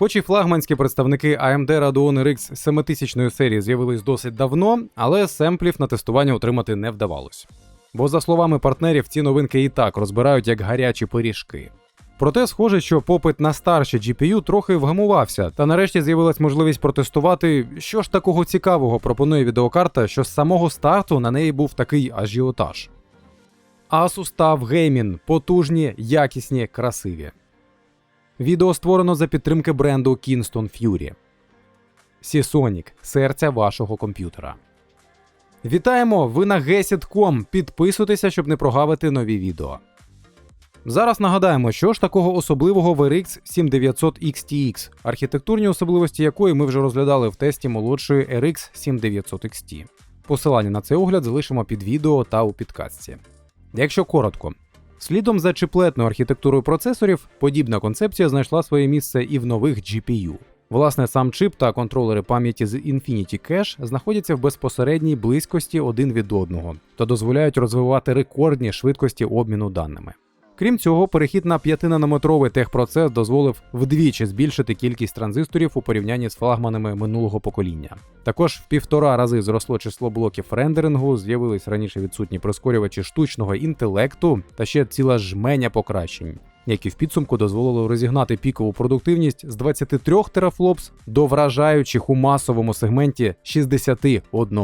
Хоч і флагманські представники AMD Radeon RX 7000 серії з'явились досить давно, але семплів на тестування отримати не вдавалось. Бо, за словами партнерів, ці новинки і так розбирають як гарячі пиріжки. Проте, схоже, що попит на старші GPU трохи вгамувався, та нарешті з'явилась можливість протестувати, що ж такого цікавого пропонує відеокарта, що з самого старту на неї був такий ажіотаж. Asus TUF Gaming – потужні, якісні, красиві. Відео створено за підтримки бренду Kingston Fury. Seasonic – серця вашого комп'ютера. Вітаємо! Ви на Gesit.com. Підписуйтеся, щоб не прогавити нові відео. Зараз нагадаємо, що ж такого особливого в RX 7900 XTX, архітектурні особливості якої ми вже розглядали в тесті молодшої RX 7900 XT. Посилання на цей огляд залишимо під відео та у підкастці. Якщо коротко, слідом за чиплетною архітектурою процесорів, подібна концепція знайшла своє місце і в нових GPU. Власне, сам чип та контролери пам'яті з Infinity Cache знаходяться в безпосередній близькості один від одного та дозволяють розвивати рекордні швидкості обміну даними. Крім цього, перехід на 5-нанометровий техпроцес дозволив вдвічі збільшити кількість транзисторів у порівнянні з флагманами минулого покоління. Також в півтора рази зросло число блоків рендерингу, з'явились раніше відсутні прискорювачі штучного інтелекту та ще ціла жменя покращень, які в підсумку дозволили розігнати пікову продуктивність з 23 терафлопс до вражаючих у масовому сегменті 61.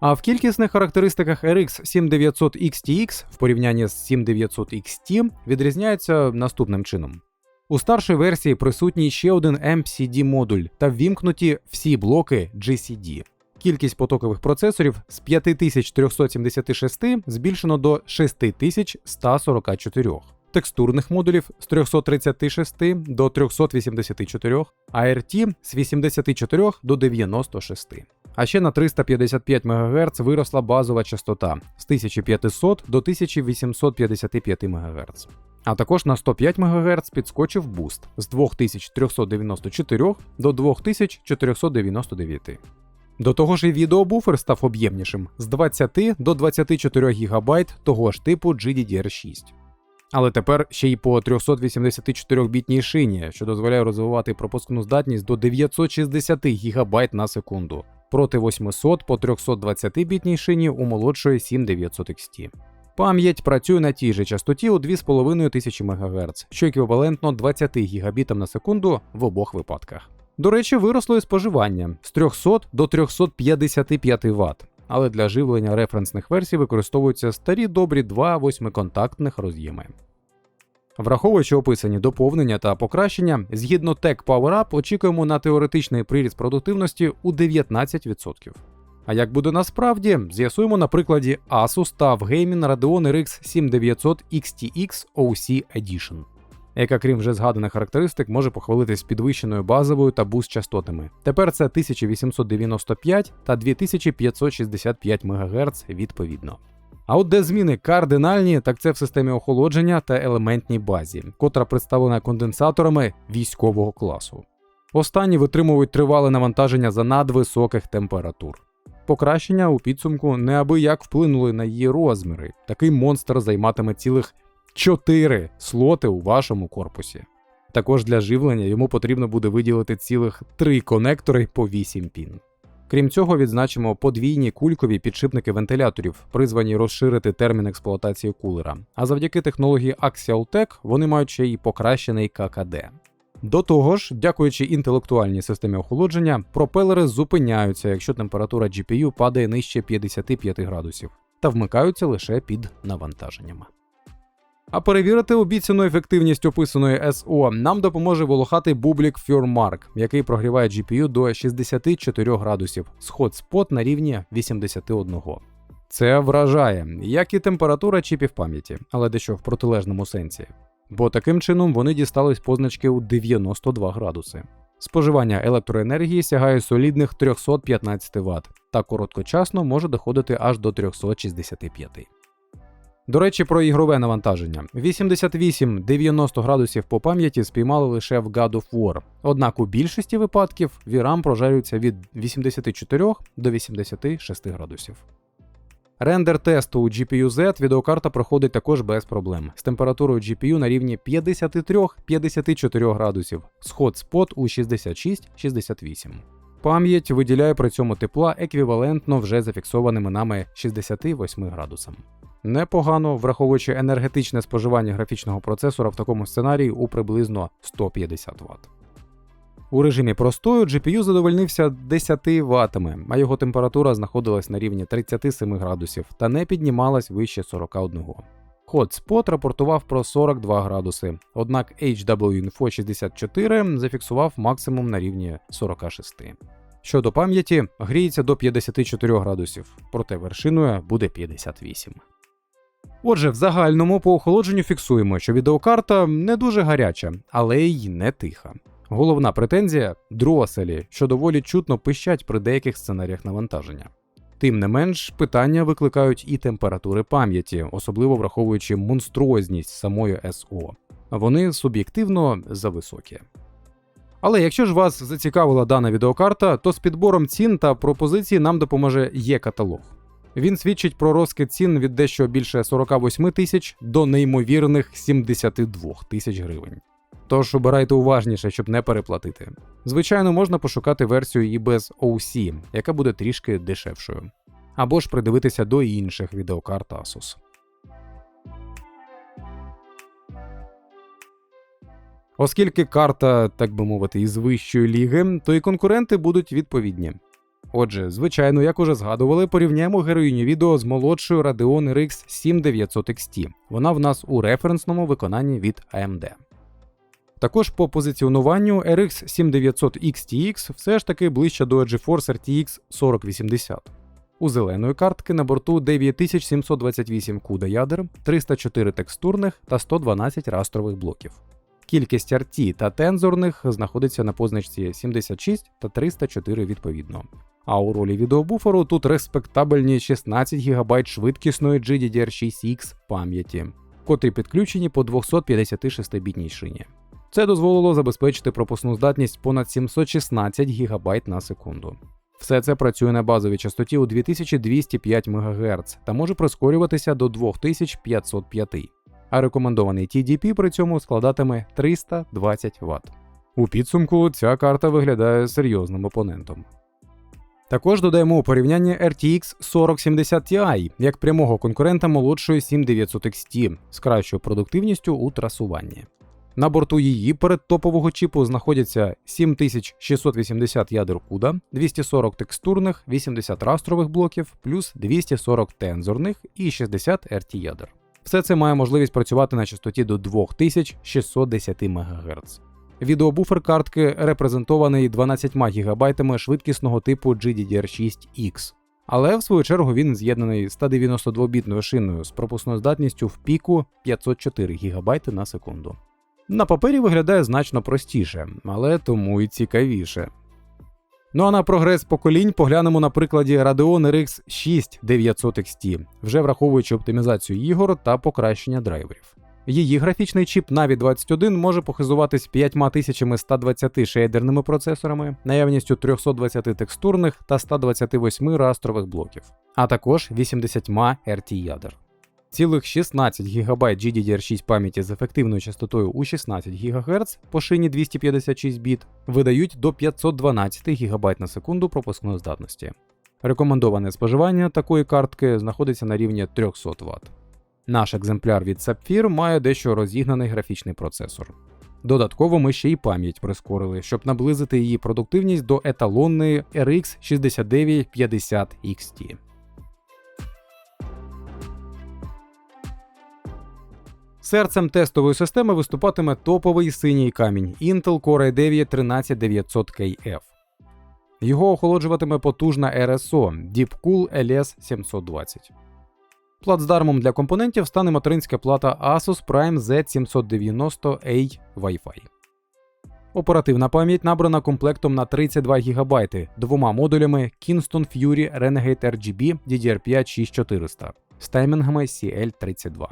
А в кількісних характеристиках RX 7900 XTX в порівнянні з 7900 XT відрізняється наступним чином. У старшій версії присутній ще один MCD модуль та ввімкнуті всі блоки GCD. Кількість потокових процесорів з 5376 збільшено до 6144, текстурних модулів з 336 до 384, а RT з 84 до 96. А ще на 355 МГц виросла базова частота з 1500 до 1855 МГц. А також на 105 МГц підскочив буст з 2394 до 2499. До того ж і відеобуфер став об'ємнішим з 20 до 24 ГБ того ж типу GDDR6. Але тепер ще й по 384-бітній шині, що дозволяє розвивати пропускну здатність до 960 ГБ на секунду проти 800 по 320-бітній шині у молодшої 7900 XT. Пам'ять працює на тій же частоті у 2500 МГц, що еквівалентно 20 Гбітам на секунду в обох випадках. До речі, виросло і споживання з 300 до 355 Вт, але для живлення референсних версій використовуються старі добрі два восьмиконтактних роз'єми. Враховуючи описані доповнення та покращення, згідно Tech PowerUp очікуємо на теоретичний приріст продуктивності у 19%. А як буде насправді, з'ясуємо на прикладі Asus TUF Gaming Radeon RX 7900 XTX OC Edition, яка, крім вже згаданих характеристик, може похвалитись підвищеною базовою та буст частотами. Тепер це 1895 та 2565 МГц відповідно. А от де зміни кардинальні, так це в системі охолодження та елементній базі, котра представлена конденсаторами військового класу. Останні витримують тривале навантаження за надвисоких температур. Покращення у підсумку неабияк вплинули на її розміри. Такий монстр займатиме цілих 4 слоти у вашому корпусі. Також для живлення йому потрібно буде виділити цілих 3 конектори по 8 пін. Крім цього, відзначимо подвійні кулькові підшипники вентиляторів, призвані розширити термін експлуатації кулера. А завдяки технології Axial Tech вони мають ще й покращений ККД. До того ж, дякуючи інтелектуальній системі охолодження, пропелери зупиняються, якщо температура GPU падає нижче 55 градусів, та вмикаються лише під навантаженнями. А перевірити обіцяну ефективність описаної SO нам допоможе волохатий бублік FureMark, який прогріває GPU до 64 градусів з хотспот на рівні 81. Це вражає, як і температура чіпів пам'яті, але дещо в протилежному сенсі. Бо таким чином вони дістались позначки у 92 градуси. Споживання електроенергії сягає солідних 315 Вт, та короткочасно може доходити аж до 365. До речі, про ігрове навантаження. 88-90 градусів по пам'яті спіймали лише в God of War. Однак у більшості випадків VRAM прожарюється від 84 до 86 градусів. Рендер тесту у GPU-Z відеокарта проходить також без проблем з температурою GPU на рівні 53-54 градусів, сход спот у 66-68. Пам'ять виділяє при цьому тепла еквівалентно вже зафіксованими нами 68 градусам. Непогано, враховуючи енергетичне споживання графічного процесора в такому сценарії у приблизно 150 Вт. У режимі простою GPU задовольнився 10 ватами, а його температура знаходилась на рівні 37 градусів та не піднімалась вище 41. Hotspot рапортував про 42 градуси, однак HW-Info 64 зафіксував максимум на рівні 46. Щодо пам'яті, гріється до 54 градусів, проте вершиною буде 58. Отже, в загальному по охолодженню фіксуємо, що відеокарта не дуже гаряча, але й не тиха. Головна претензія дроселі, що доволі чутно пищать при деяких сценаріях навантаження. Тим не менш, питання викликають і температури пам'яті, особливо враховуючи монструозність самої СО. Вони суб'єктивно зависокі. Але якщо ж вас зацікавила дана відеокарта, то з підбором цін та пропозицій нам допоможе є каталог. Він свідчить про розкид цін від дещо більше 48 тисяч до неймовірних 72 тисяч гривень. Тож обирайте уважніше, щоб не переплатити. Звичайно, можна пошукати версію і без OC, яка буде трішки дешевшою. Або ж придивитися до інших відеокарт Asus. Оскільки карта, так би мовити, із вищої ліги, то і конкуренти будуть відповідні. Отже, звичайно, як уже згадували, порівняємо героїню відео з молодшою Radeon RX 7900 XT. Вона в нас у референсному виконанні від AMD. Також по позиціонуванню RX 7900 XTX все ж таки ближче до GeForce RTX 4080. У зеленої картки на борту 9728 CUDA ядер, 304 текстурних та 112 растрових блоків. Кількість RT та тензорних знаходиться на позначці 76 та 304 відповідно. А у ролі відеобуферу тут респектабельні 16 ГБ швидкісної GDDR6X пам'яті, котрі підключені по 256-бітній шині. Це дозволило забезпечити пропускну здатність понад 716 ГБ на секунду. Все це працює на базовій частоті у 2205 МГц та може прискорюватися до 2505, а рекомендований TDP при цьому складатиме 320 Вт. У підсумку ця карта виглядає серйозним опонентом. Також додаємо у порівняння RTX 4070 Ti як прямого конкурента молодшої 7900 XT з кращою продуктивністю у трасуванні. На борту її перед топового чіпу знаходяться 7680 ядер CUDA, 240 текстурних, 80 растрових блоків, плюс 240 тензорних і 60 RT ядер. Все це має можливість працювати на частоті до 2610 МГц. Відеобуфер картки репрезентований 12 ГБ швидкісного типу GDDR6X. Але в свою чергу він з'єднаний 192-бітною шиною з пропускною здатністю в піку 504 ГБ на секунду. На папері виглядає значно простіше, але тому і цікавіше. Ну а на прогрес поколінь поглянемо на прикладі Radeon RX 6900 XT, вже враховуючи оптимізацію ігор та покращення драйверів. Її графічний чіп Navi 21 може похизуватись 5120 шейдерними процесорами, наявністю 320 текстурних та 128 растрових блоків, а також 80 RT ядер. Цілих 16 ГБ GDDR6 пам'яті з ефективною частотою у 16 ГГц по шині 256 біт видають до 512 ГБ на секунду пропускної здатності. Рекомендоване споживання такої картки знаходиться на рівні 300 Вт. Наш екземпляр від Sapphire має дещо розігнаний графічний процесор. Додатково ми ще й пам'ять прискорили, щоб наблизити її продуктивність до еталонної RX 6950 XT. Серцем тестової системи виступатиме топовий синій камінь Intel Core i9 13900KF. Його охолоджуватиме потужна RSO Deepcool LS720. Плацдармом для компонентів стане материнська плата Asus Prime Z790A Wi-Fi. Оперативна пам'ять набрана комплектом на 32 ГБ двома модулями Kingston Fury Renegade RGB DDR5 6400 з таймінгами CL32.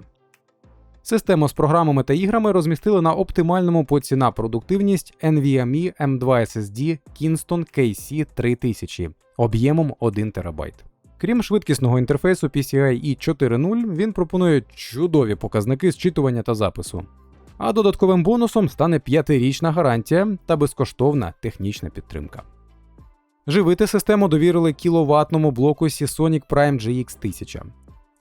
Систему з програмами та іграми розмістили на оптимальному по ціна продуктивність NVMe M2 SSD Kingston KC 3000 об'ємом 1 ТБ. Крім швидкісного інтерфейсу PCI E4.0, він пропонує чудові показники зчитування та запису. А додатковим бонусом стане п'ятирічна гарантія та безкоштовна технічна підтримка. Живити систему довірили кіловатному блоку Seasonic Prime GX 1000.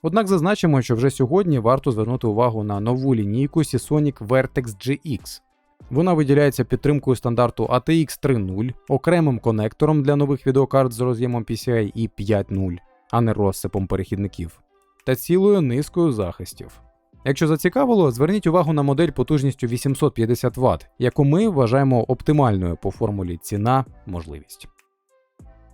Однак зазначимо, що вже сьогодні варто звернути увагу на нову лінійку Seasonic Vertex GX. Вона виділяється підтримкою стандарту ATX 3.0, окремим конектором для нових відеокарт з роз'ємом PCI E5.0, а не розсипом перехідників, та цілою низкою захистів. Якщо зацікавило, зверніть увагу на модель потужністю 850 Вт, яку ми вважаємо оптимальною по формулі ціна можливість.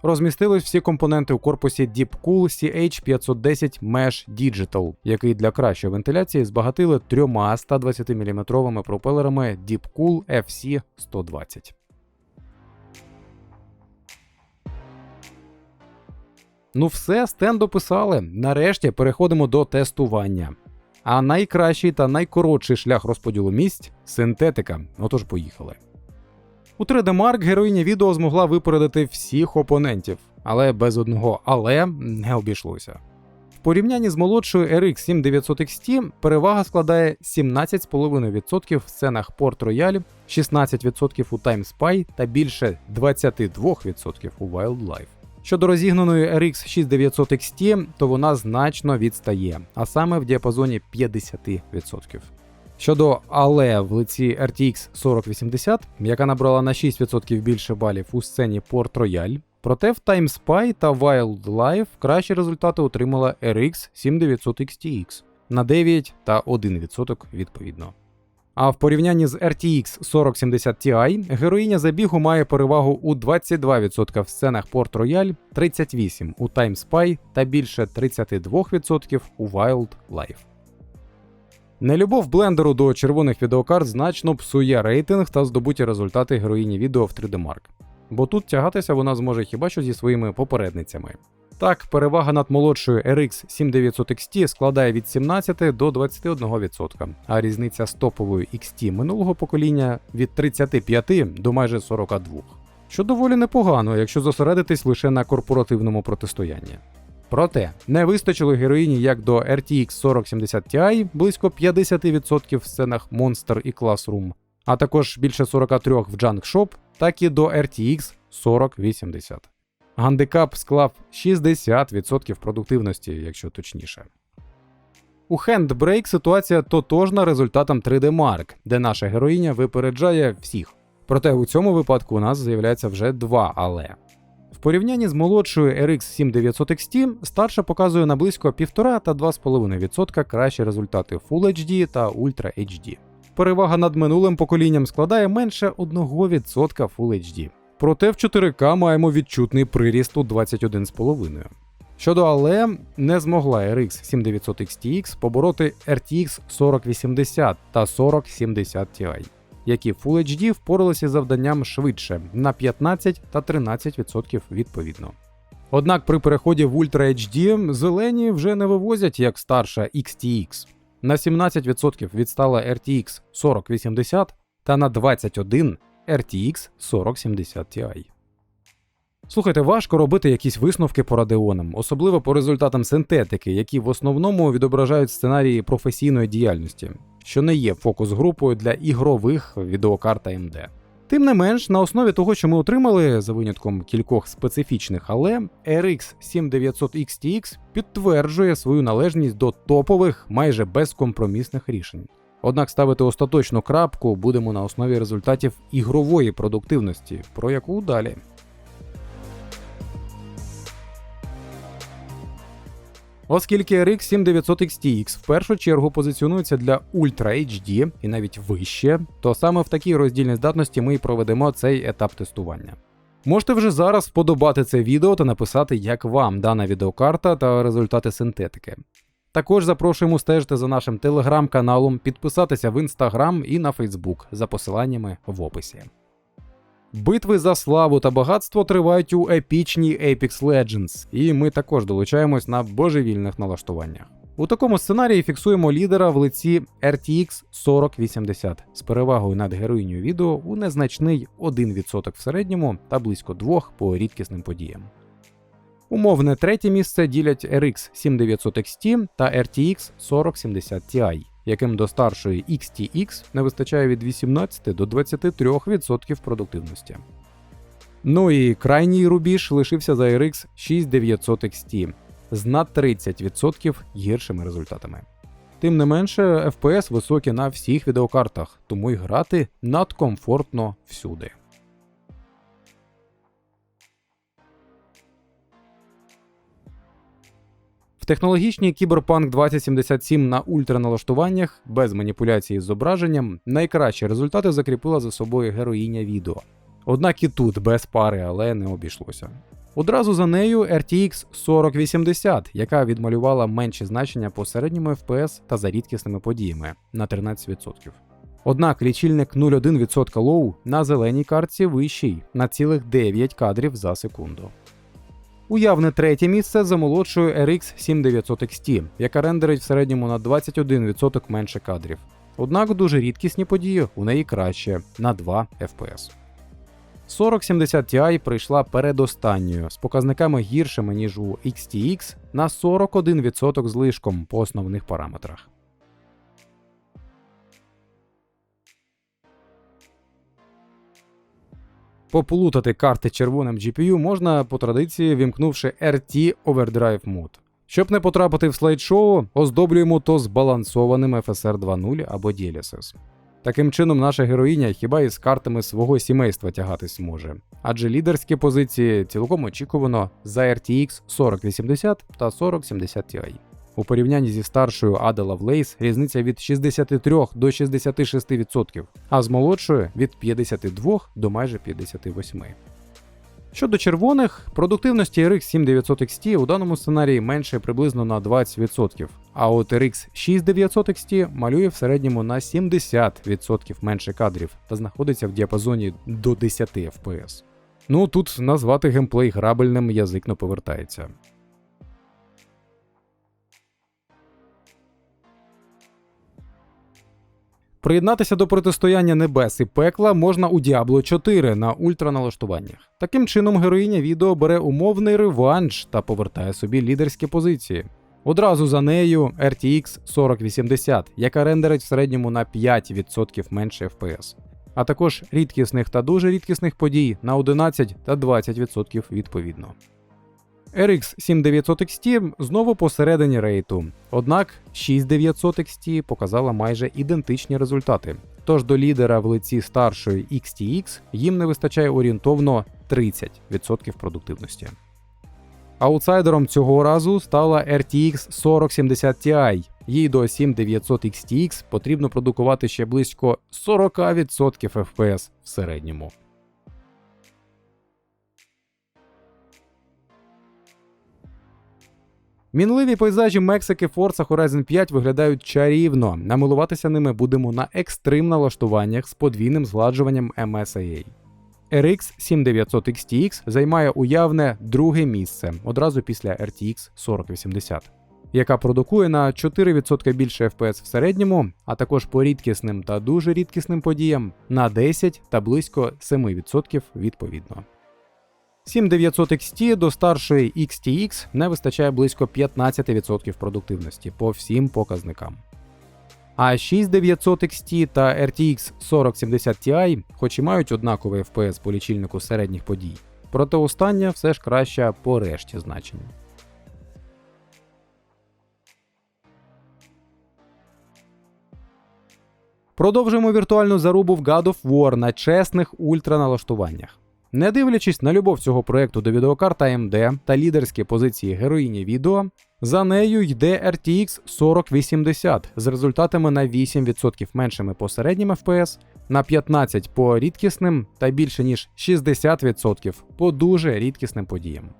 Розмістились всі компоненти у корпусі Deepcool CH510 Mesh Digital, який для кращої вентиляції збагатили трьома 120 мм пропелерами Deepcool FC120. Ну все, стенд описали. Нарешті переходимо до тестування. А найкращий та найкоротший шлях розподілу місць синтетика. Отож, поїхали. У 3D Mark героїня відео змогла випередити всіх опонентів, але без одного але не обійшлося. В порівнянні з молодшою RX 7900 XT перевага складає 17,5% в сценах Port Royal, 16% у Time Spy та більше 22% у Wildlife. Щодо розігнаної RX 6900 XT, то вона значно відстає, а саме в діапазоні 50%. Щодо але в лиці RTX 4080, яка набрала на 6% більше балів у сцені Port Royal, проте в Time Spy та Wildlife кращі результати отримала RX 7900 XTX на 9 та 1% відповідно. А в порівнянні з RTX 4070 Ti героїня забігу має перевагу у 22% в сценах Port Royal, 38% у Time Spy та більше 32% у Wildlife. Нелюбов блендеру до червоних відеокарт значно псує рейтинг та здобуті результати героїні відео в 3D Mark. Бо тут тягатися вона зможе хіба що зі своїми попередницями. Так, перевага над молодшою RX 7900 XT складає від 17 до 21%, а різниця з топовою XT минулого покоління від 35 до майже 42. Що доволі непогано, якщо зосередитись лише на корпоративному протистоянні. Проте не вистачило героїні як до RTX 4070 Ti близько 50% в сценах Monster і Classroom, а також більше 43 в Junk Shop, так і до RTX 4080. Гандикап склав 60% продуктивності, якщо точніше. У Handbrake ситуація тотожна результатам 3D Mark, де наша героїня випереджає всіх. Проте у цьому випадку у нас з'являється вже два але. В порівнянні з молодшою RX 7900 XT, старша показує на близько 1,5 та 2,5% кращі результати Full HD та Ultra HD. Перевага над минулим поколінням складає менше 1% Full HD. Проте в 4К маємо відчутний приріст у 21,5. Щодо але, не змогла RX 7900 XTX побороти RTX 4080 та 4070 Ti, які Full HD впоралися завданням швидше на 15 та 13% відповідно. Однак при переході в Ultra HD зелені вже не вивозять як старша XTX. На 17% відстала RTX 4080 та на 21% RTX 4070 Ti. Слухайте, важко робити якісь висновки по радеонам, особливо по результатам синтетики, які в основному відображають сценарії професійної діяльності, що не є фокус-групою для ігрових відеокарт AMD. Тим не менш, на основі того, що ми отримали, за винятком кількох специфічних, але RX 7900 XTX підтверджує свою належність до топових, майже безкомпромісних рішень. Однак ставити остаточну крапку будемо на основі результатів ігрової продуктивності, про яку далі. Оскільки RX 7900 XTX в першу чергу позиціонується для Ultra HD і навіть вище, то саме в такій роздільній здатності ми і проведемо цей етап тестування. Можете вже зараз вподобати це відео та написати, як вам дана відеокарта та результати синтетики. Також запрошуємо стежити за нашим телеграм-каналом, підписатися в інстаграм і на Фейсбук за посиланнями в описі. Битви за славу та багатство тривають у епічній Apex Legends, і ми також долучаємось на божевільних налаштуваннях. У такому сценарії фіксуємо лідера в лиці RTX 4080 з перевагою над героїнею відео у незначний 1% в середньому та близько 2 по рідкісним подіям. Умовне третє місце ділять RX 7900 XT та RTX 4070 Ti, яким до старшої XTX не вистачає від 18 до 23% продуктивності. Ну і крайній рубіж лишився за RX 6900 XT з на 30% гіршими результатами. Тим не менше, FPS високі на всіх відеокартах, тому й грати надкомфортно всюди. В технологічній Cyberpunk 2077 на ультраналаштуваннях без маніпуляції з зображенням найкращі результати закріпила за собою героїня відео. Однак і тут без пари, але не обійшлося. Одразу за нею RTX 4080, яка відмалювала менші значення по середньому FPS та за рідкісними подіями на 13%. Однак лічильник 0,1% лоу на зеленій картці вищий на цілих 9 кадрів за секунду. Уявне третє місце за молодшою RX 7900 XT, яка рендерить в середньому на 21% менше кадрів. Однак дуже рідкісні події у неї краще на 2 FPS. 4070 Ti прийшла передостанньою з показниками гіршими, ніж у XTX на 41% злишком по основних параметрах. Поплутати карти червоним GPU можна по традиції вімкнувши RT Overdrive Mode. Щоб не потрапити в слайд-шоу, оздоблюємо то збалансованим FSR 2.0 або DLSS. Таким чином, наша героїня хіба із картами свого сімейства тягатись може, адже лідерські позиції цілком очікувано за RTX 4080 та 4070 Ti. У порівнянні зі старшою Ada Lovelace різниця від 63 до 66%, а з молодшою від 52 до майже 58%. Щодо червоних, продуктивності RX 7900 XT у даному сценарії менше приблизно на 20%, а от RX 6900 XT малює в середньому на 70% менше кадрів та знаходиться в діапазоні до 10 FPS. Ну тут назвати геймплей грабельним язик не повертається. Приєднатися до протистояння небес і пекла можна у Diablo 4 на ультраналаштуваннях. Таким чином, героїня відео бере умовний реванш та повертає собі лідерські позиції. Одразу за нею RTX 4080, яка рендерить в середньому на 5% менше FPS, а також рідкісних та дуже рідкісних подій на 11 та 20% відповідно. RX 7900 XT знову посередині рейту, однак 6900 XT показала майже ідентичні результати. Тож до лідера в лиці старшої XTX їм не вистачає орієнтовно 30% продуктивності. Аутсайдером цього разу стала RTX 4070 Ti. Їй до 7900 XTX потрібно продукувати ще близько 40% FPS в середньому. Мінливі пейзажі Мексики Forza Horizon 5 виглядають чарівно. Намилуватися ними будемо на екстрим налаштуваннях з подвійним згладжуванням MSIA. RX 7900 XTX займає уявне друге місце одразу після RTX 4080, яка продукує на 4% більше FPS в середньому, а також по рідкісним та дуже рідкісним подіям на 10 та близько 7% відповідно. 7900 XT до старшої XTX не вистачає близько 15% продуктивності по всім показникам. А 6900 XT та RTX 4070 Ti, хоч і мають однаковий FPS по лічильнику середніх подій, проте остання все ж краща по решті значень. Продовжуємо віртуальну зарубу в God of War на чесних ультраналаштуваннях. Не дивлячись на любов цього проекту до відеокарт AMD та лідерські позиції героїні відео, за нею йде RTX 4080 з результатами на 8% меншими по середнім FPS, на 15% по рідкісним та більше ніж 60% по дуже рідкісним подіям.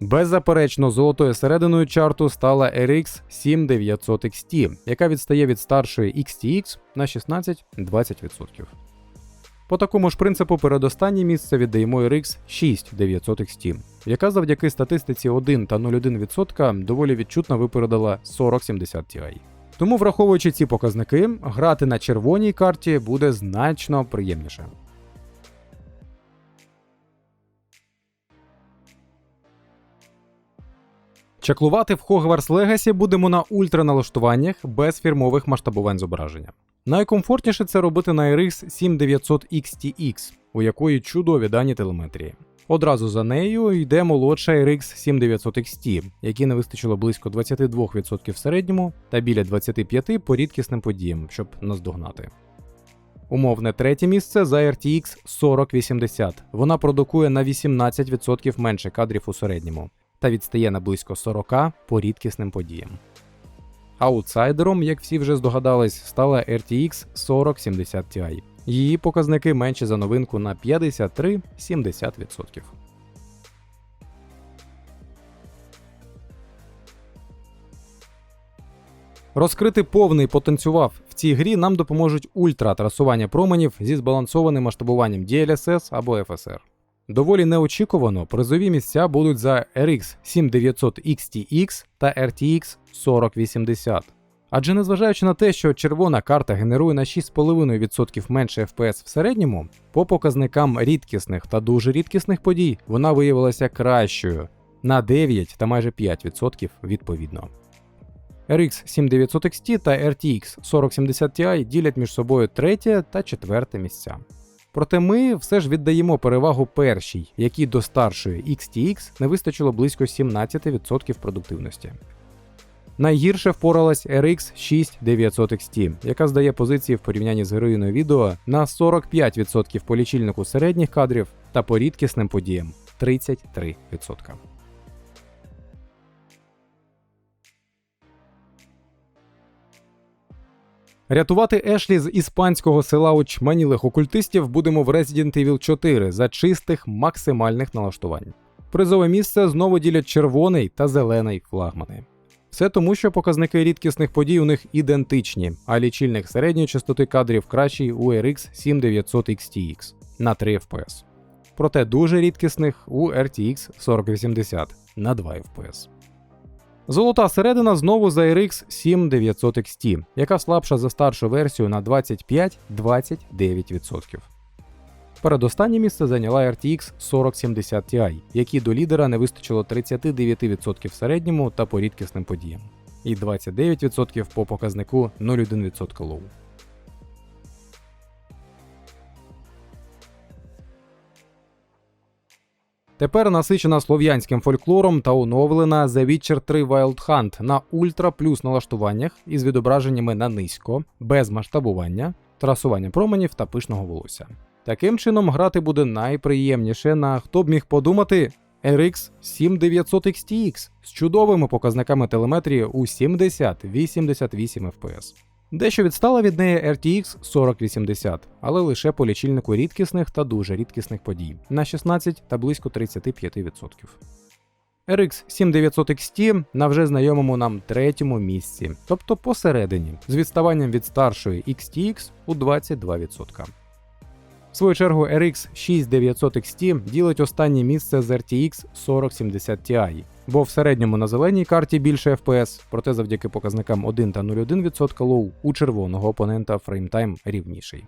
Беззаперечно, золотою серединою чарту стала RX 7900 XT, яка відстає від старшої XTX на 16-20%. По такому ж принципу передостаннє місце віддаємо RX 6900 XT, яка завдяки статистиці 1 та 0,1% доволі відчутно випередила 4070 Ti. Тому, враховуючи ці показники, грати на червоній карті буде значно приємніше. Чаклувати в Hogwarts Legacy будемо на ультраналаштуваннях без фірмових масштабувань зображення. Найкомфортніше це робити на RX 7900 XTX, у якої чудові дані телеметрії. Одразу за нею йде молодша RX 7900 XT, якій не вистачило близько 22% в середньому та біля 25% по рідкісним подіям, щоб наздогнати. Умовне третє місце за RTX 4080. Вона продукує на 18% менше кадрів у середньому та відстає на близько 40 по рідкісним подіям. Аутсайдером, як всі вже здогадались, стала RTX 4070 Ti. Її показники менші за новинку на 53-70%. Розкрити повний потенціал в цій грі нам допоможуть ультра трасування променів зі збалансованим масштабуванням DLSS або FSR. Доволі неочікувано призові місця будуть за RX 7900 XTX та RTX 4080. Адже незважаючи на те, що червона карта генерує на 6,5% менше FPS в середньому, по показникам рідкісних та дуже рідкісних подій вона виявилася кращою на 9 та майже 5% відповідно. RX 7900 XT та RTX 4070 Ti ділять між собою третє та четверте місця. Проте ми все ж віддаємо перевагу першій, якій до старшої XTX не вистачило близько 17% продуктивності. Найгірше впоралась RX 6900 XT, яка здає позиції в порівнянні з героїною відео на 45% по лічильнику середніх кадрів та по рідкісним подіям 33%. Рятувати Ешлі з іспанського села очманілих окультистів будемо в Resident Evil 4 за чистих максимальних налаштувань. Призове місце знову ділять червоний та зелений флагмани. Все тому, що показники рідкісних подій у них ідентичні, а лічильник середньої частоти кадрів кращий у RX 7900 XTX на 3 FPS. Проте дуже рідкісних у RTX 4080 на 2 FPS. Золота середина знову за RX 7900 XT, яка слабша за старшу версію на 25-29%. Передостаннє місце зайняла RTX 4070 Ti, якій до лідера не вистачило 39% в середньому та по рідкісним подіям, і 29% по показнику 0,1% low. Тепер насичена слов'янським фольклором та оновлена The Witcher 3 Wild Hunt на ультра плюс налаштуваннях із відображеннями на низько, без масштабування, трасування променів та пишного волосся. Таким чином, грати буде найприємніше на хто б міг подумати RX 7900 XTX з чудовими показниками телеметрії у 70-88 FPS. Дещо відстала від неї RTX 4080, але лише по лічильнику рідкісних та дуже рідкісних подій на 16 та близько 35%. RX 7900 XT на вже знайомому нам третьому місці, тобто посередині, з відставанням від старшої XTX у 22%. В свою чергу RX 6900 XT ділить останнє місце з RTX 4070 Ti, бо в середньому на зеленій карті більше FPS, проте завдяки показникам 1 та 0,1% лоу у червоного опонента фреймтайм рівніший.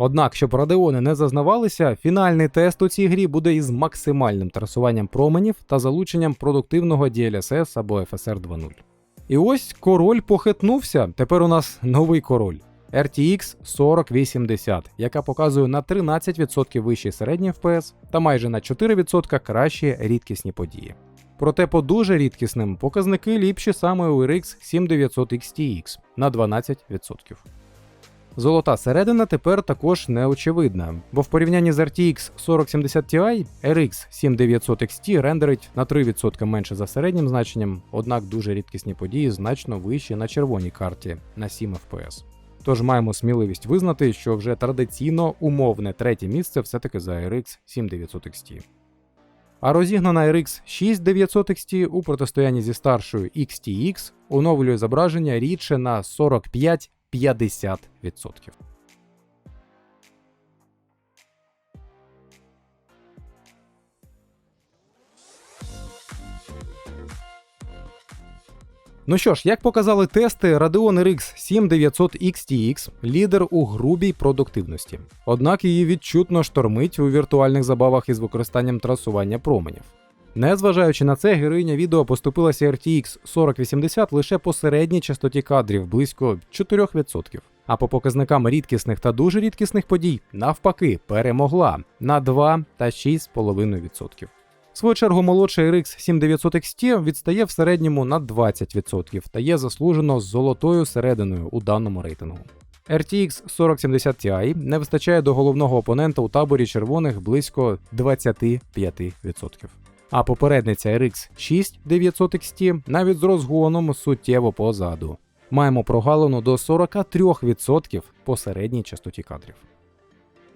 Однак, щоб радеони не зазнавалися, фінальний тест у цій грі буде із максимальним трасуванном променів та залученням продуктивного DLSS або FSR 2.0. І ось король похитнувся. Тепер у нас новий король. RTX 4080, яка показує на 13% вищий середній FPS та майже на 4% кращі рідкісні події. Проте по дуже рідкісним показники ліпші саме у RX 7900 XTX на 12%. Золота середина тепер також неочевидна, бо в порівнянні з RTX 4070 Ti RX 7900 XT рендерить на 3% менше за середнім значенням, однак дуже рідкісні події значно вищі на червоній карті на 7 FPS. Тож маємо сміливість визнати, що вже традиційно умовне третє місце все-таки за RX 7900 XT. А розігнана RX 6900 XT у протистоянні зі старшою XTX оновлює зображення рідше на 45 Ну що ж, як показали тести, Radeon RX 7900 XTX лідер у грубій продуктивності. Однак її відчутно штормить у віртуальних забавах із використанням трасування променів. Незважаючи на це, героїня відео поступилася RTX 4080 лише по середній частоті кадрів близько 4%. А по показникам рідкісних та дуже рідкісних подій, навпаки, перемогла на 2 та 6,5%. Свою чергу молодший RX 7900 XT відстає в середньому на 20% та є заслужено золотою серединою у даному рейтингу. RTX 4070 Ti не вистачає до головного опонента у таборі червоних близько 25%. А попередниця RX 6900 XT навіть з розгоном суттєво позаду. Маємо прогалину до 43% по середній частоті кадрів.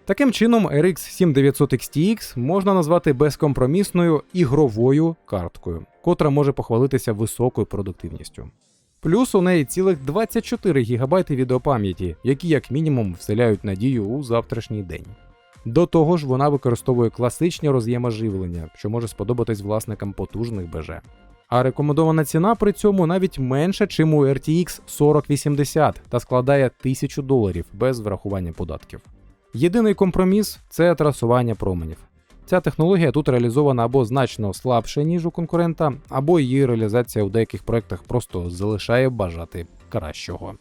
Таким чином, RX 7900 XTX можна назвати безкомпромісною ігровою карткою, котра може похвалитися високою продуктивністю. Плюс у неї цілих 24 ГБ відеопам'яті, які як мінімум вселяють надію у завтрашній день. До того ж, вона використовує класичні роз'єми живлення, що може сподобатись власникам потужних БЖ. А рекомендована ціна при цьому навіть менша, чим у RTX 4080 та складає 1000 доларів без врахування податків. Єдиний компроміс це трасування променів. Ця технологія тут реалізована або значно слабше, ніж у конкурента, або її реалізація у деяких проєктах просто залишає бажати кращого.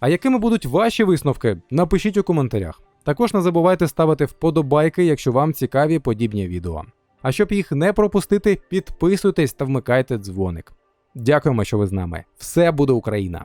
А якими будуть ваші висновки? Напишіть у коментарях. Також не забувайте ставити вподобайки, якщо вам цікаві подібні відео. А щоб їх не пропустити, підписуйтесь та вмикайте дзвоник. Дякуємо, що ви з нами. Все буде Україна!